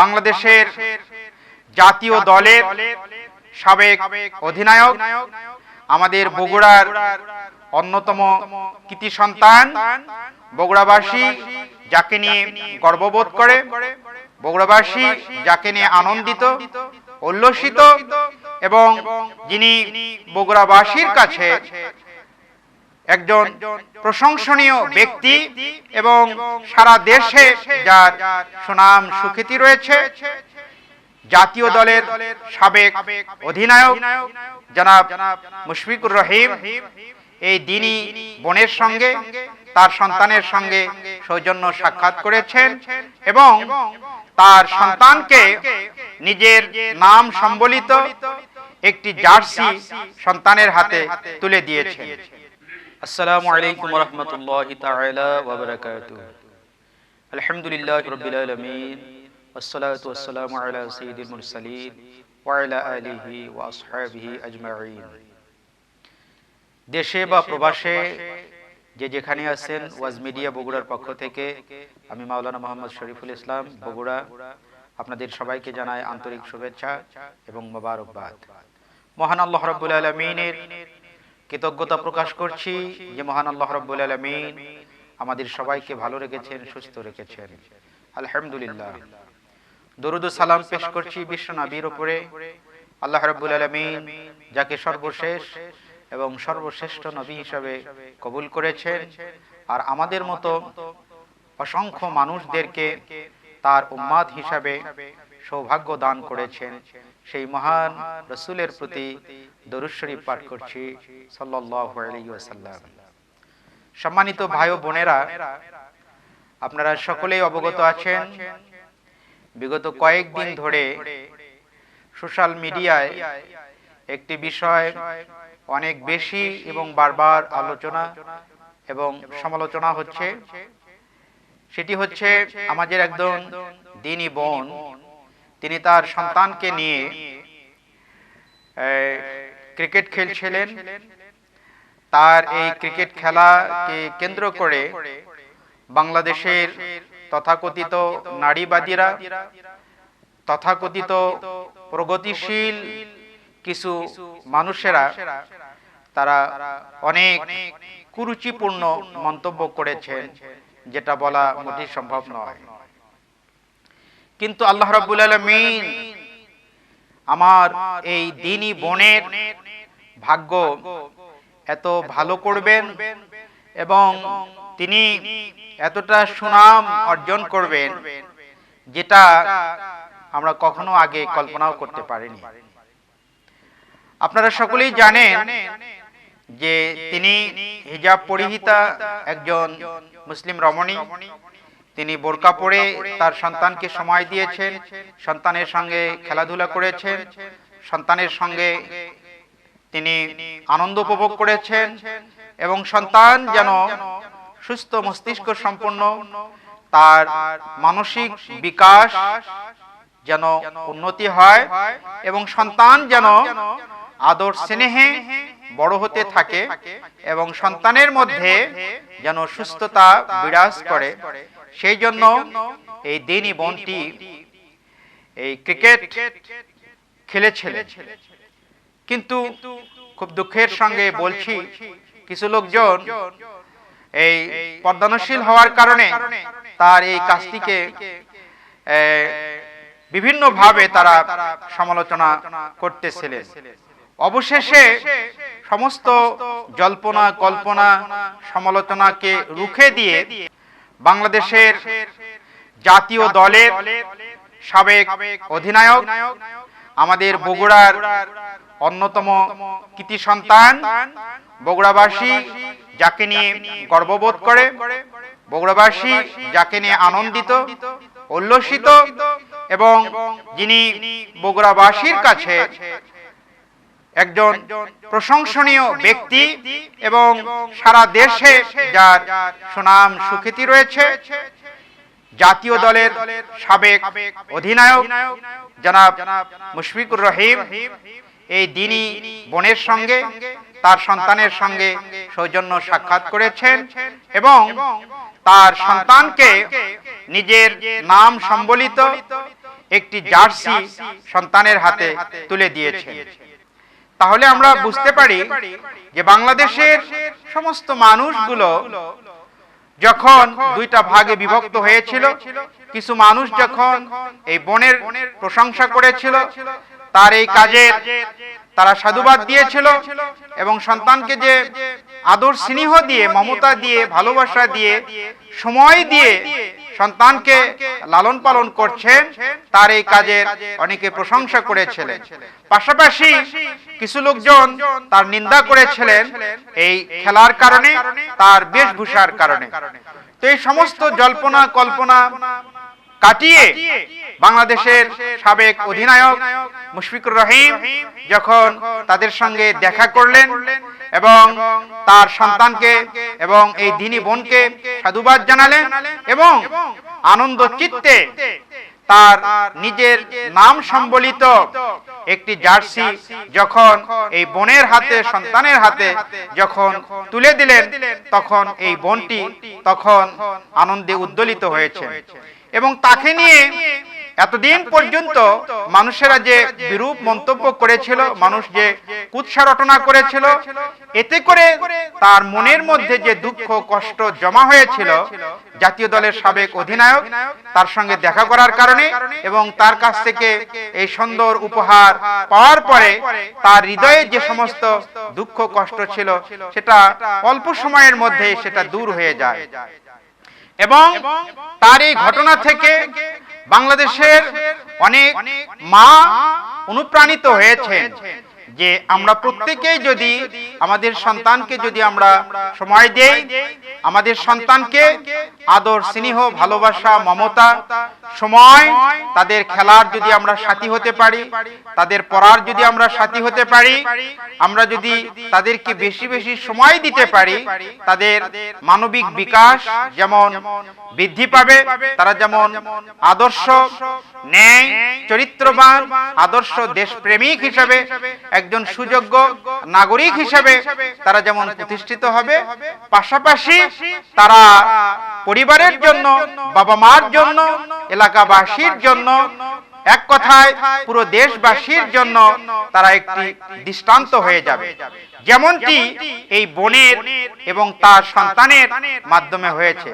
বাংলাদেশের জাতীয় দলের সাবেক অধিনায়ক, আমাদের বগুড়ার অন্যতম কৃতি সন্তান, বগুড়াবাসী, যাকে নিয়ে গর্ববোধ করে, বগুড়াবাসী যাকে নিয়ে আনন্দিত, উল্লসিত এবং যিনি বগুড়াবাসীর কাছে একজন প্রশংসনীয় ব্যক্তি এবং সারা দেশে যার সুনাম সুখ্যাতি রয়েছে, জাতীয় দলের সাবেক অধিনায়ক জনাব মুশফিকুর রহিম। এই দিনই বোনের সঙ্গে, তার সন্তানের সঙ্গে সৌজন্য সাক্ষাৎ করেছেন এবং তার সন্তানকে নিজের নাম সম্বলিত একটি জার্সি সন্তানের হাতে তুলে দিয়েছেন। আসসালামু আলাইকুম রহমতুল্লাহ তাআলা ওয়া বারাকাতুহু আলহামদুলিল্লাহ রাব্বিল আলামিন والصلاة والسلام على سيد المرسلين وعلى آله وأصحابه أجمعين দেশে বা প্রবাসে যে যেখানে আছেন ওয়াজ মিডিয়া বগুড়ার পক্ষ থেকে আমি মাওলানা মোহাম্মদ শরীফুল ইসলাম বগুড়া আপনাদের সবাইকে জানাই আন্তরিক শুভেচ্ছা এবং মোবারকবাদ মহান আল্লাহ রাব্বুল আলামিনের কৃতজ্ঞতা প্রকাশ করছি যে মহান আল্লাহ রাব্বুল আলামিন আমাদের সবাইকে ভালো রেখেছেন, সুস্থ রেখেছেন। আলহামদুলিল্লাহ। দরুদ সালাম পেশ করছি বিশ্ব নবীর উপরে। আল্লাহ রাব্বুল আলামিন যাকে সর্বশেষ এবং সর্বশ্রেষ্ঠ নবী হিসাবে কবুল করেছেন আর আমাদের মতো অসংখ্য মানুষদেরকে তার উম্মাদ হিসাবে সৌভাগ্য দান করেছেন। সেই মহান রসুলের প্রতি দরুদ শরীফ পাঠ করছি আলাইহি সম্মানিত ভাই ও বোনেরা, আপনারা সকলেই অবগত আছেন, বিগত কয়েকদিন ধরে সোশ্যাল মিডিয়ায় একটি বিষয় অনেক বেশি এবং বারবার আলোচনা এবং সমালোচনা হচ্ছে। সেটি হচ্ছে আমাদের একজন দিনী বোন তিনি তার সন্তানকে নিয়ে ক্রিকেট খেলছিলেন। তার এই ক্রিকেট খেলাকে কেন্দ্র করে বাংলাদেশের তথাকথিত নারীবাদীরা, তথাকথিত প্রগতিশীল কিছু মানুষেরা, তারা অনেক কুরুচিপূর্ণ মন্তব্য করেছেন, যেটা বলা মোটেই সম্ভব নয়। কিন্তু আল্লাহ রাব্বুল আলামিন আমার এই দিনী বোনের ভাগ্য এত ভালো করবেন এবং তিনি এতটা সুনাম অর্জন করবেন যেটা আমরা কখনো আগে কল্পনাও করতে পারিনি। আপনারা সকলেই জানেন যে তিনি হিজাব পরিহিতা একজন মুসলিম রমণী। তিনি বোরকা পরে তার সন্তানকে সময় দিয়েছেন সন্তানের সঙ্গে খেলাধুলা করেছেন সন্তানের সঙ্গে তিনি আনন্দ উপভোগ করেছেন এবং সন্তান যেন সুস্থ মস্তিষ্ক সম্পন্ন তার মানসিক বিকাশ যেন উন্নতি হয় এবং সন্তান যেন আদর স্নেহে বড় হতে থাকে এবং সন্তানের মধ্যে যেন সুস্থতা বিরাজ করে। সেই জন্য এই দিনী বোনটি এই ক্রিকেট খেলেছিলেন। কিন্তু খুব দুঃখের সঙ্গে বলছি, কিছু লোকজন এই পদ্মানশীল হওয়ার কারণে তার এই কাজটিকে বিভিন্ন ভাবে তারা সমালোচনা করতেছিলেন। অবশেষে সমস্ত জল্পনা কল্পনা সমালোচনাকে রুখে দিয়ে বাংলাদেশের জাতীয় দলের সাবেক অধিনায়ক, আমাদের বগুড়ার অন্যতম কৃতি সন্তান, বগুড়াবাসী, যাকে নিয়ে গর্ববোধ করে, বগুড়াবাসী যাকে নিয়ে আনন্দিত, উল্লসিত এবং যিনি বগুড়াবাসীর কাছে একজন প্রশংসনীয় ব্যক্তি এবং সারা দেশে যার সুনাম সুখ্যাতি রয়েছে। জাতীয় দলের সাবেক অধিনায়ক জনাব মুশফিকুর রহিম। এই দিনই বোনের সঙ্গে তার সন্তানের সঙ্গে সৌজন্য সাক্ষাৎ করেছেন এবং তার সন্তানকে নিজের নাম সম্বলিত একটি জার্সি সন্তানের হাতে তুলে দিয়েছেন। তাহলে আমরা বুঝতে পারি যে বাংলাদেশের সমস্ত মানুষগুলো যখন দুইটা ভাগে বিভক্ত হয়েছিল, কিছু মানুষ যখন এই বনের প্রশংসা করেছিল, তার এই কাজের তারা সাধুবাদ দিয়েছিল এবং সন্তানকে যে আদর স্নেহ দিয়ে, মমতা দিয়ে, ভালোবাসা দিয়ে, সময় দিয়ে সন্তানকে লালন পালন করছেন তার এই কাজের অনেকে প্রশংসা করেছিলেন। পাশাপাশি কিছু লোকজন তার নিন্দা করেছিলেন এই খেলার কারণে তার বেশভূষার কারণে। তো এই সমস্ত জল্পনা কল্পনা কাটিয়ে বাংলাদেশের সাবেক অধিনায়ক মুশফিকুর রহিম যখন তাদের সঙ্গে দেখা করলেন এবং তার সন্তানকে এবং এই দিনী বোনকে সাধুবাদ জানালেন এবং আনন্দ চিত্তে তার নিজের নাম সম্বলিত একটি জার্সি যখন এই বোনের হাতে, সন্তানের হাতে যখন তুলে দিলেন, তখন এই বোনটি তখন আনন্দে উদ্দোলিত হয়েছে। এবং তাকে নিয়ে এতদিন পর্যন্ত মানুষেরা যে বিরূপ মন্তব্য করেছিল মানুষ যে কুৎসা রটনা করেছিল এতে করে তার মনের মধ্যে যে দুঃখ কষ্ট জমা হয়েছিল জাতীয় দলের সাবেক অধিনায়ক তার সঙ্গে দেখা করার কারণে এবং তার কাছ থেকে এই সুন্দর উপহার পাওয়ার পরে তার হৃদয়ে যে সমস্ত দুঃখ কষ্ট ছিল সেটা অল্প সময়ের মধ্যে সেটা দূর হয়ে যায়। এবং তার এই ঘটনা থেকে বাংলাদেশের অনেক মা অনুপ্রাণিত হয়েছেন যে আমরা প্রত্যেকেই যদি আমাদের সন্তানকে যদি আমরা সময় দেই আমাদের সন্তানকে আদর স্নেহ ভালোবাসা মমতা সময় তাদের খেলার যদি আমরা সাথী হতে পারি তাদের পড়ার যদি আমরা সাথী হতে পারি, আমরা যদি তাদেরকে বেশি বেশি সময় দিতে পারি, তাদের মানবিক বিকাশ যেমন বৃদ্ধি পাবে, তারা যেমন আদর্শ, ন্যায়, চরিত্রবান, আদর্শ দেশপ্রেমিক হিসাবে, একজন সুযোগ্য নাগরিক হিসাবে তারা যেমন প্রতিষ্ঠিত হবে, পাশাপাশি তারা পরিবারের জন্য বাবা মার জন্য, এলাকাবাসীর জন্য এক কথায় পুরো দেশবাসীর জন্য তারা একটি দৃষ্টান্ত হয়ে যাবে। যেমনটি এই বোনের এবং তার সন্তানের মাধ্যমে হয়েছে।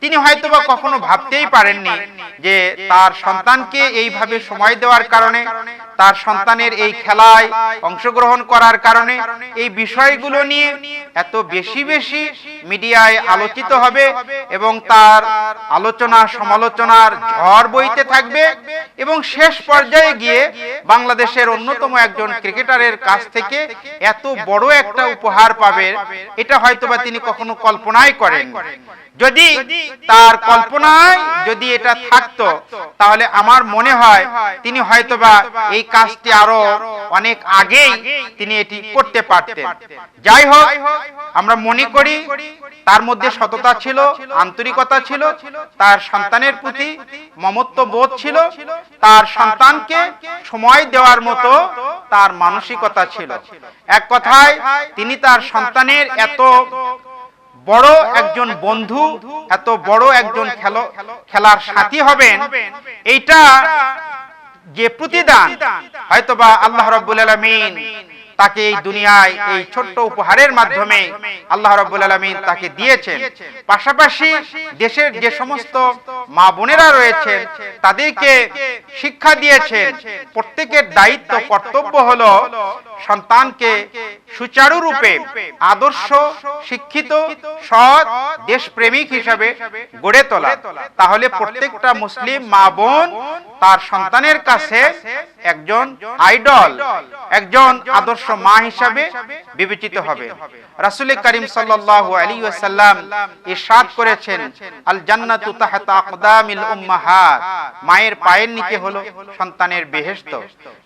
তিনি হয়তোবা কখনো ভাবতেই পারেননি যে তার সন্তানকে এইভাবে সময় দেওয়ার কারণে তার সন্তানের এই খেলায় অংশগ্রহণ করার কারণে এই বিষয়গুলো নিয়ে এত বেশি বেশি মিডিয়ায় আলোচিত হবে এবং তার আলোচনা সমালোচনার ঝড় বইতে থাকবে এবং শেষ পর্যায়ে গিয়ে বাংলাদেশের অন্যতম একজন ক্রিকেটারের কাছ থেকে এত বড় একটা উপহার পাবে এটা হয়তোবা তিনি কখনো কল্পনাই করেন যদি তার কল্পনায় যদি এটা থাকতো তাহলে আমার মনে হয় তিনি হয়তোবা এই কাজটি আরও অনেক আগেই তিনি এটি করতে পারতেন। যাই হোক আমরা মনে করি তার মধ্যে সততা ছিল আন্তরিকতা ছিল তার সন্তানের প্রতি মমত্ব বোধ ছিল তার সন্তানকে সময় দেওয়ার মতো তার মানসিকতা ছিল। এক কথায় তিনি তার সন্তানের এত বড় একজন বন্ধু, এত বড় একজন খেলো, খেলার সাথী হবেন, এইটা যে প্রতিদান, হয়তোবা আল্লাহ রাব্বুল আলামিন তাকে এই দুনিয়ায় এই ছোট্ট উপহারের মাধ্যমে আল্লাহ রাব্বুল আলামিন তাকে দিয়েছেন। পাশাপাশি দেশের যে সমস্ত মা বোনেরা রয়েছেন তাদেরকে শিক্ষা দিয়েছেন। প্রত্যেকের দায়িত্ব, কর্তব্য হলো সন্তানকে সুচারুরূপে আদর্শ, শিক্ষিত, সৎ, দেশপ্রেমিক হিসাবে গড়ে তোলা। তাহলে প্রত্যেকটা মুসলিম মা বোন তার সন্তানের কাছে একজন আইডল, একজন আদর্শ মা হিসাবে বিবেচিত হবে। রাসূল করিম সাল্লাল্লাহু আলাইহি ওয়াসাল্লাম ইরশাদ করেছেন আল জান্নাতু মায়ের পায়ের নিচে হলো সন্তানের বেহেশত।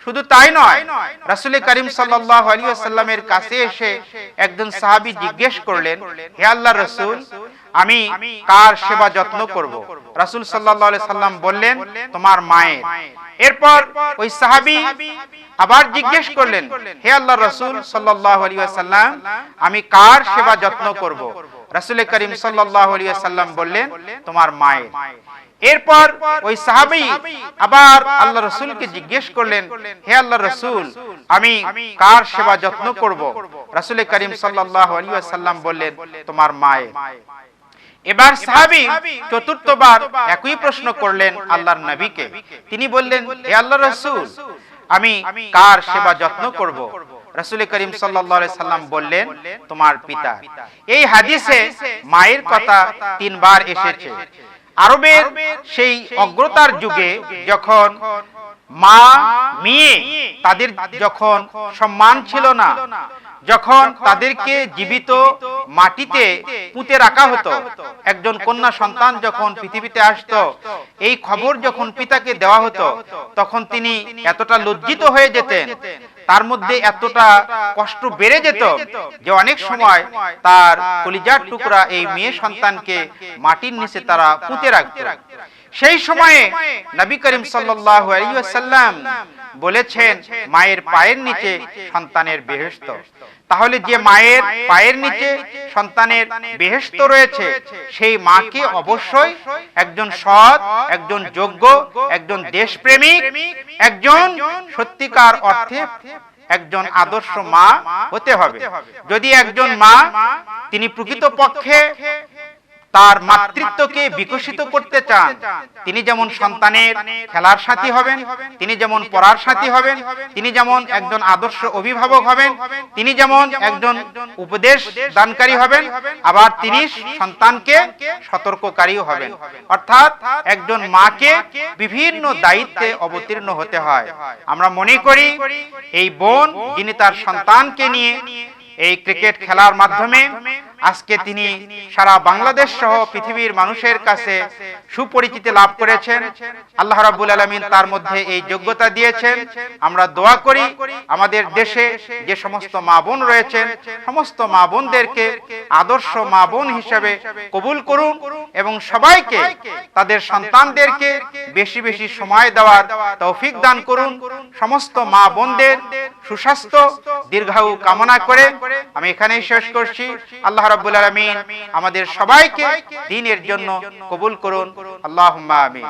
শুধু তাই নয়, রাসূল করিম ওয়াসাল্লামের কাছে এসে একজন সাহাবী জিজ্ঞেস করলেন, হে আল্লাহর রাসূল, আমি কার সেবা যত্ন করব? রাসূল আলাইহি সাল্লাম বললেন, তোমার মায়ের। এরপর ওই সাহাবী আবার জিজ্ঞেস করলেন, হে আল্লাহ রসুল ওয়াসাল্লাম, আমি কার সেবা যত্ন করব? রাসূল করিম আলাইহি ওয়াসাল্লাম বললেন, তোমার মায়ের। এরপর ওই সাহাবী আবার আল্লাহ রসুলকে জিজ্ঞেস করলেন হে আল্লাহ রসুল আমি কার সেবা যত্ন করব? রাসুল করিম সাল্লাহ আলী সাল্লাম বললেন তোমার মায়ের এবার সাহাবী চতুর্থবার একই প্রশ্ন করলেন আল্লাহর নবীকে। তিনি বললেন হে আল্লাহ রসুল আমি কার সেবা যত্ন করব? রাসুল করিম সাল্লাল্লাহু সাল্লাম বললেন তোমার পিতা। এই হাদিসে মায়ের কথা তিনবার এসেছে। আরবের সেই অগ্রতার যুগে যখন মা মেয়ে তাদের যখন সম্মান ছিল না যখন তাদেরকে জীবিত মাটিতে পুঁতে রাখা হতো। একজন কন্যা সন্তান যখন পৃথিবীতে আসতো এই খবর যখন পিতাকে দেওয়া হতো তখন তিনি এতটা লজ্জিত হয়ে যেতেন। তার মধ্যে এতটা কষ্ট বেড়ে যেত যে অনেক সময় তার কলিজার টুকরা এই মেয়ে সন্তানকে মাটির নিচে তারা পুঁতে রাখত। সেই সময়ে নবী করিম সাল্লাম বলেছেন মায়ের পায়ের নিচে সন্তানের বেহেশত। তাহলে যে মায়ের পায়ের নিচে সন্তানের বেহেস্ত রয়েছে সেই মাকে অবশ্যই একজন সৎ একজন যোগ্য একজন দেশপ্রেমিক একজন সত্যিকার অর্থে একজন আদর্শ মা হতে হবে। যদি একজন মা তিনি প্রকৃত পক্ষে তার মাতৃত্বকে বিকশিত করতে চান। তিনি যেমন সন্তানের খেলার সাথী হবেন, তিনি যেমন পড়ার সাথী হবেন, তিনি যেমন একজন আদর্শ অভিভাবক হবেন, তিনি যেমন একজন উপদেশ দানকারী হবেন, আবার তিনি সন্তানকে সতর্ককারীও হবেন। অর্থাৎ একজন মাকে বিভিন্ন দায়িত্বে অবতীর্ণ হতে হয়। আমরা মনে করি, এই বোন যিনি তার সন্তানকে নিয়ে এই ক্রিকেট খেলার মাধ্যমে আজকে তিনি সারা বাংলাদেশ সহ পৃথিবীর মানুষের কাছে সুপরিচিতি লাভ করেছেন। আল্লাহ রাব্বুল আলামিন তার মধ্যে এই যোগ্যতা দিয়েছেন। আমরা দোয়া করি আমাদের দেশে যে সমস্ত মা বোন রয়েছেন, সমস্ত মা বোনদেরকে আদর্শ মা বোন হিসেবে কবুল করুন এবং সবাইকে তাদের সন্তানদেরকে বেশি বেশি সময় দেওয়ার তৌফিক দান করুন। সমস্ত মা বোনদের সুস্বাস্থ্য, দীর্ঘায়ু কামনা করে আমি এখানেই শেষ করছি। আল্লাহ রাব্বুল আলমিন আমাদের সবাইকে দিনের জন্য কবুল করুন। আল্লাহ আমিন।